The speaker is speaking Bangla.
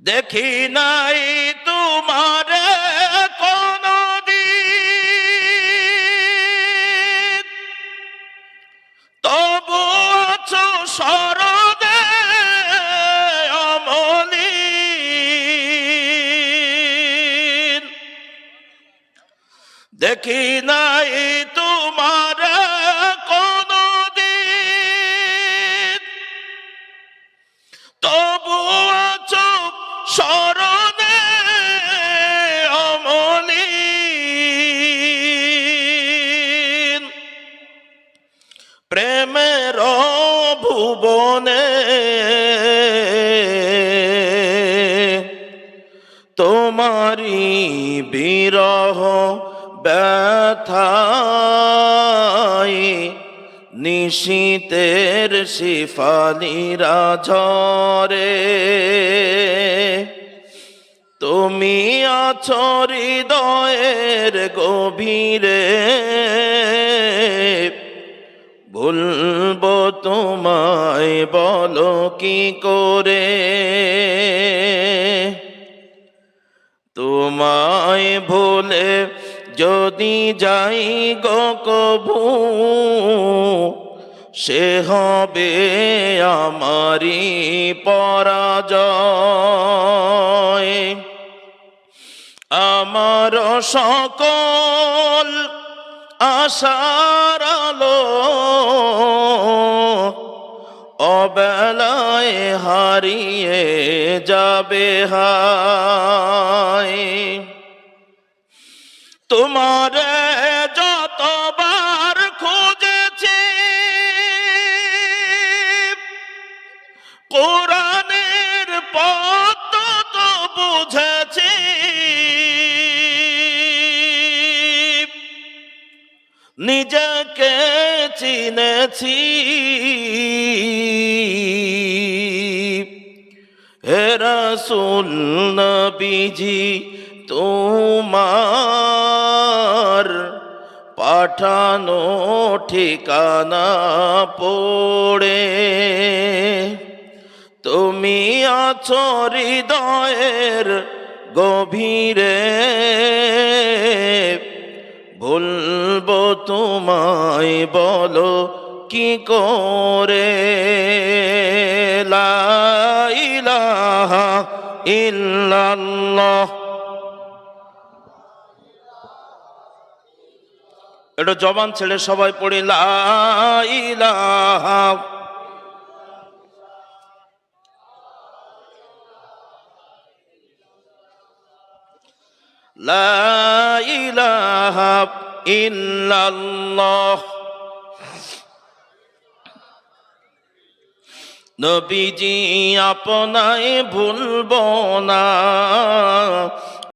দেখি নাই তোমার কোনো দিন তবু শরদে দেখি নাই প্রেমের ভুবনে। তোমারি বিরহ ব্যথাই নিশীতের শিফালিরা ঝরে তুমি আছো হৃদয়ের গভীরে। ভুলবো তোমায়, বলো কি করে? তোমায় ভুলে যদি যাই গো কভু সে হবে আমারি পরাজয়। আমার সকল আশার আলো হারিয়ে যাবে হায়। তোমার যতবার খুঁজেছি কোরআনের পথ তো বুঝেছি। নিজেকে চিনেছি। হে রসুল নবীজি, তোমার পাঠানো ঠিকানা পড়ে। তুমি আছো হৃদয়ের গভীরে। ভুলবো তোমায় বলো কি করে? লা ইল্লাল্লাহ। এটা জবান ছেড়ে সবাই পড়ে লা ইলাহা। লা ইলাহা ইল্লাল্লাহ। নবীজি আপনায় ভুলব না।